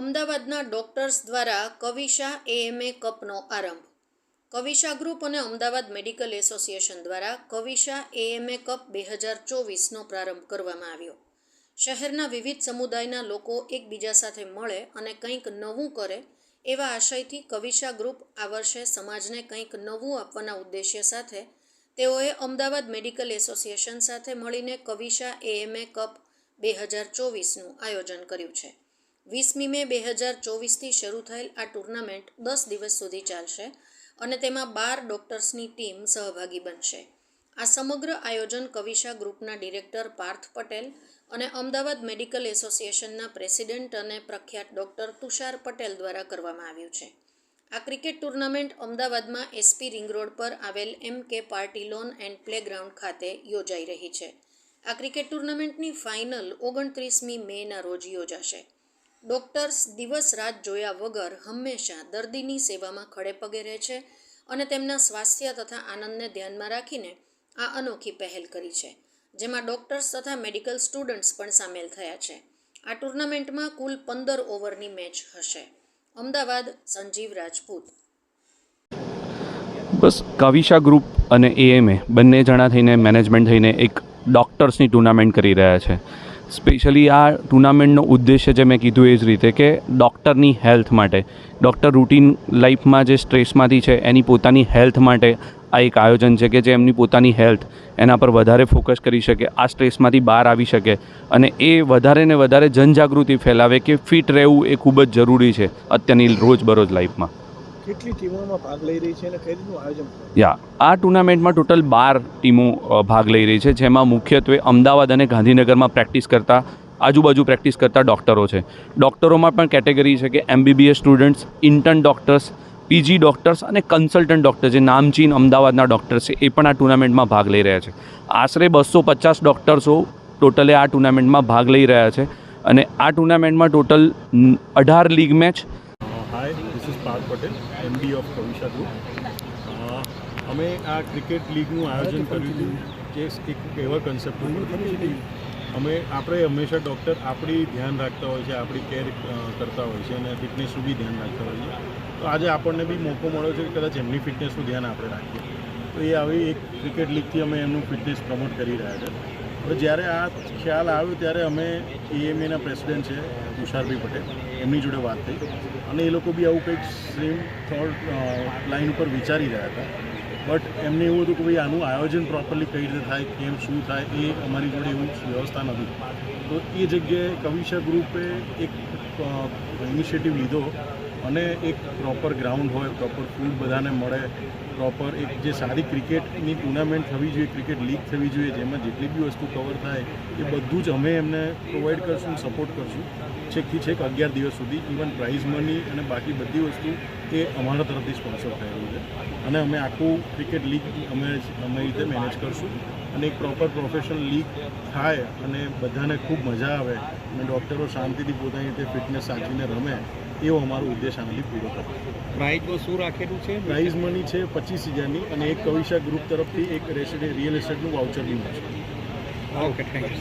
અમદાવાદના ડોક્ટર્સ દ્વારા કવિશા એએમએ કપનો આરંભ. કવિશા ગ્રુપ અને અમદાવાદ મેડિકલ એસોસિએશન દ્વારા કવિશા એએમએ કપ બે હજાર ચોવીસનો પ્રારંભ કરવામાં આવ્યો. શહેરના વિવિધ સમુદાયના લોકો એકબીજા સાથે મળે અને કંઈક નવું કરે એવા આશયથી કવિશા ગ્રુપ આ વર્ષે સમાજને કંઈક નવું આપવાના ઉદ્દેશ્ય સાથે તેઓએ અમદાવાદ મેડિકલ એસોસિએશન સાથે મળીને કવિશા એએમએ કપ બે હજાર ચોવીસનું આયોજન કર્યું છે. વીસમી મે બે હજાર ચોવીસથી શરૂ થયેલ આ ટુર્નામેન્ટ દસ દિવસ સુધી ચાલશે અને તેમાં બાર ડોક્ટર્સની ટીમ સહભાગી બનશે. આ સમગ્ર આયોજન કવિશા ગ્રુપના ડિરેક્ટર પાર્થ પટેલ અને અમદાવાદ મેડિકલ એસોસિએશનના પ્રેસિડેન્ટ અને પ્રખ્યાત ડોક્ટર તુષાર પટેલ દ્વારા કરવામાં આવ્યું છે. આ ક્રિકેટ ટુર્નામેન્ટ અમદાવાદમાં એસપી રિંગ રોડ પર આવેલ એમ કે પાર્ટી લોન એન્ડ પ્લેગ્રાઉન્ડ ખાતે યોજાઈ રહી છે. આ ક્રિકેટ ટુર્નામેન્ટની ફાઇનલ ઓગણત્રીસમી મેના રોજ યોજાશે. ડોક્ટર્સ દિવસ રાત જોયા વગર હંમેશા દર્દીની સેવામાં ખડે પગે રહે છે અને તેમના સ્વાસ્થ્ય તથા આનંદને ધ્યાનમાં રાખીને આ અનોખી પહેલ કરી છે, જેમાં ડૉક્ટર્સ તથા મેડિકલ સ્ટુડન્ટ્સ પણ સામેલ થયા છે. આ ટુર્નામેન્ટમાં કુલ પંદર ઓવરની મેચ હશે. અમદાવાદ, સંજીવ રાજપૂત. બસ, કવિશા ગ્રુપ અને એએમએ બંને જણા થઈને મેનેજમેન્ટ થઈને એક ડૉક્ટર્સની ટુર્નામેન્ટ કરી રહ્યા છે. સ્પેશિયલી આ ટુર્નામેન્ટનો ઉદ્દેશ્ય જે મેં કીધું એ જ રીતે કે ડૉક્ટરની હેલ્થ માટે. ડૉક્ટર રૂટીન લાઈફમાં જે સ્ટ્રેસમાંથી છે એની પોતાની હેલ્થ માટે આ એક આયોજન છે કે જે એમની પોતાની હેલ્થ એના પર વધારે ફોકસ કરી શકે, આ સ્ટ્રેસમાંથી બહાર આવી શકે અને એ વધારે ને વધારે જનજાગૃતિ ફેલાવે કે ફિટ રહેવું એ ખૂબ જ જરૂરી છે અત્યારની રોજબરોજ લાઈફમાં. કેટલી ટીમોમાં ભાગ લઈ રહી છે અને કઈ રીતનું આયોજન યા, આ ટુર્નામેન્ટમાં ટોટલ બાર ટીમો ભાગ લઈ રહી છે, જેમાં મુખ્યત્વે અમદાવાદ અને ગાંધીનગરમાં પ્રેક્ટિસ કરતા, આજુબાજુ પ્રેક્ટિસ કરતા ડૉક્ટરો છે. ડૉક્ટરોમાં પણ કેટેગરી છે કે MBBS students, intern doctors, PG doctors અને કન્સલ્ટન્ટ ડૉક્ટર જે નામચીન અમદાવાદના ડૉક્ટર્સ છે, એ પણ આ ટુર્નામેન્ટમાં ભાગ લઈ રહ્યા છે. આશરે બસો પચાસ ડૉક્ટર્સો ટોટલે આ ટુર્નામેન્ટમાં ભાગ લઈ રહ્યા છે. અને આ ટુર્નામેન્ટમાં ટોટલ અઢાર league match Parth Patel MD of Kavisha group અમે આ ક્રિકેટ લીગનું આયોજન કર્યું હતું, જે એક એવા કન્સેપ્ટ અમે આપણે હંમેશા ડૉક્ટર આપણી ધ્યાન રાખતા હોય છે, આપણી કેર કરતા હોય છે અને ફિટનેસનું બી ધ્યાન રાખતા હોય છે. તો આજે આપણને બી મોકો મળ્યો છે કે કદાચ એમની ફિટનેસનું ધ્યાન આપણે રાખીએ. તો એ આવી એક ક્રિકેટ લીગથી અમે એમનું ફિટનેસ પ્રમોટ કરી રહ્યા છે. હવે જ્યારે આ ખ્યાલ આવ્યો ત્યારે અમે એએમએના પ્રેસિડેન્ટ છે, તુષારભાઈ પટેલ. એમની જોડે વાત થઈ. અને એ લોકો બી આવું કંઈક સેમ થોટ લાઈન ઉપર વિચારી રહ્યા હતા. બટ એમને એવું હતું કે ભાઈ, આનું આયોજન પ્રોપરલી કઈ રીતે થાય, કેમ, શું થાય, એ અમારી જોડે એવું વ્યવસ્થા નથી તો એ જગ્યાએ કવિશા ગ્રુપે એક ઇનિશિયેટિવ લીધો. અને એક પ્રોપર ગ્રાઉન્ડ હોય પ્રોપર ફૂડ બધાને મળે પ્રોપર એક જે સારી ક્રિકેટની ટુર્નામેન્ટ થવી જોઈએ ક્રિકેટ લીગ થવી જોઈએ, જેમાં જેટલી બી વસ્તુ કવર થાય, એ બધું જ અમે એમને પ્રોવાઈડ કરશું સપોર્ટ કરશું. છેકથી છેક અગિયાર દિવસ સુધી ઇવન પ્રાઇઝ મની અને બાકી બધી વસ્તુ એ અમારા તરફથી સ્પોન્સર થયેલું છે. અને અમે આખું ક્રિકેટ લીગ અમે અમે રીતે મેનેજ કરશું. અને એક પ્રોપર પ્રોફેશનલ લીગ થાય અને બધાને ખૂબ મજા આવે અને ડૉક્ટરો શાંતિથી પોતાની રીતે ફિટનેસ સાચવીને રમે એવો અમારો ઉદ્દેશ આનાથી પૂરો થયો. પ્રાઇઝમાં શું રાખેલું છે? પ્રાઇઝ મની છે પચીસ હજારની અને એક કવિશા ગ્રુપ તરફથી એક રેસિડે રિયલ એસ્ટેટનું વાઉચર બી મળશે ઓકે થેન્ક યુ